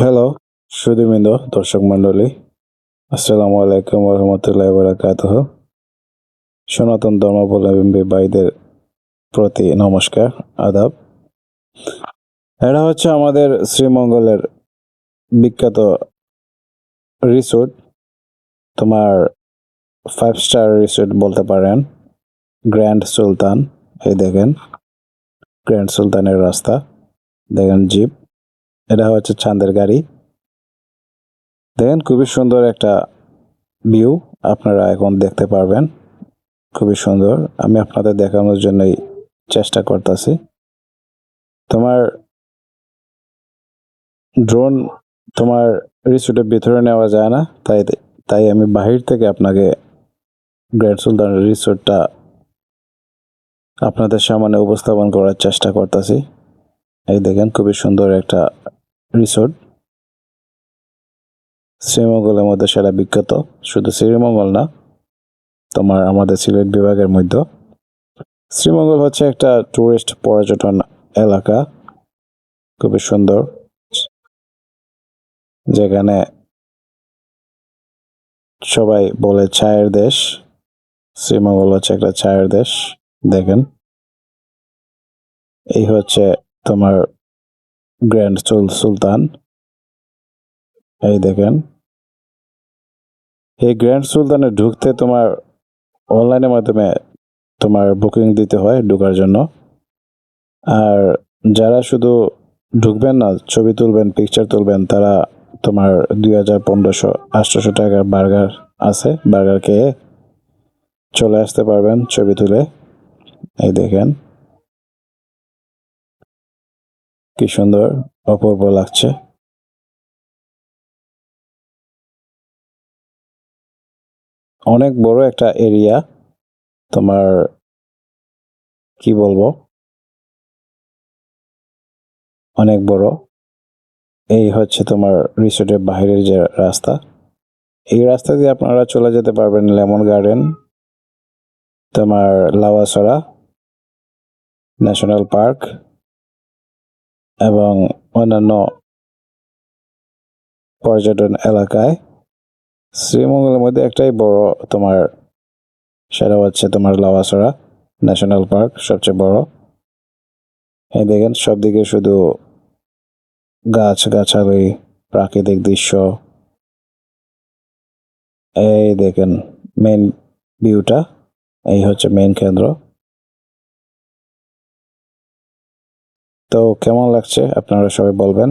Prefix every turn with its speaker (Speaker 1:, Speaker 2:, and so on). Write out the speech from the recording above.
Speaker 1: Hello সুদীমিন্দ দর্শক মণ্ডলী। আসসালামু আলাইকুম রহমতুল্লাহ বরাকাত সনাতন ধর্মাবলম্বী ভাইদের প্রতি নমস্কার, আদাব। এটা হচ্ছে আমাদের শ্রীমঙ্গলের বিখ্যাত রিসোর্ট। তোমার ফাইভ স্টার রিসোর্ট বলতে পারেন, গ্র্যান্ড সুলতান। এই দেখেন, গ্র্যান্ড সুলতানের রাস্তা। দেখেন, জিপ। এটা হচ্ছে চাঁদের গাড়ি। দেখেন খুবই সুন্দর একটা ভিউ আপনারা এখন দেখতে পারবেন। খুবই সুন্দর। আমি আপনাদের দেখানোর জন্যই চেষ্টা করতেছি। তোমার ড্রোন তোমার রিসোর্টের ভিতরে নেওয়া যায় না, তাই তাই আমি বাহির থেকে আপনাকে গ্র্যান্ড সুলতান রিসোর্টটা আপনাদের সামনে উপস্থাপন করার চেষ্টা করতেছি। এই দেখেন খুবই সুন্দর একটা রিসোর্ট। শ্রীমঙ্গলের মধ্যে সেটা বিখ্যাত। শুধু শ্রীমঙ্গল না, তোমার আমাদের সিলেট বিভাগের মধ্যে। শ্রীমঙ্গল হচ্ছে একটা টুরিস্ট পর্যটন এলাকা। খুবই সুন্দর। যেখানে সবাই বলে চায়ের দেশ। শ্রীমঙ্গল হচ্ছে একটা চায়ের দেশ। দেখেন। এই হচ্ছে তোমার গ্র্যান্ড সুলতান এই দেখেন। এই গ্র্যান্ড সুলতানে ঢুকতে তোমার অনলাইনের মাধ্যমে তোমার বুকিং দিতে হয় ঢোকার জন্য। আর যারা শুধু ঢুকবেন না, ছবি তুলবেন পিকচার তুলবেন, তারা তোমার দুই হাজার পনেরোশো, আটশোশো টাকার বার্গার আছে, বার্গার খেয়ে চলে আসতে পারবেন ছবি তুলে। এই দেখেন। কি সুন্দর, অপূর্ব লাগছে। অনেক বড় একটা এরিয়া তোমার, কি বলব? অনেক বড়। এই হচ্ছে তোমার রিসোর্টের বাইরের যে রাস্তা। এই রাস্তা দিয়ে আপনারা চলে যেতে পারবেন লেমন গার্ডেন, তোমার লাওয়াসরা ন্যাশনাল পার্ক। এবং অন্যান্য পর্যটন এলাকায় শ্রীমঙ্গলের মধ্যে একটাই বড় তোমার সেটা হচ্ছে তোমার লাওয়াসরা ন্যাশনাল পার্ক, সবচেয়ে বড়। এই দেখেন সব দিকে শুধু গাছ গাছালি, প্রাকৃতিক দৃশ্য। এই দেখেন মেন ভিউটা এই হচ্ছে মেন কেন্দ্র। তো কেমন লাগছে? আপনারা সবাই বলবেন।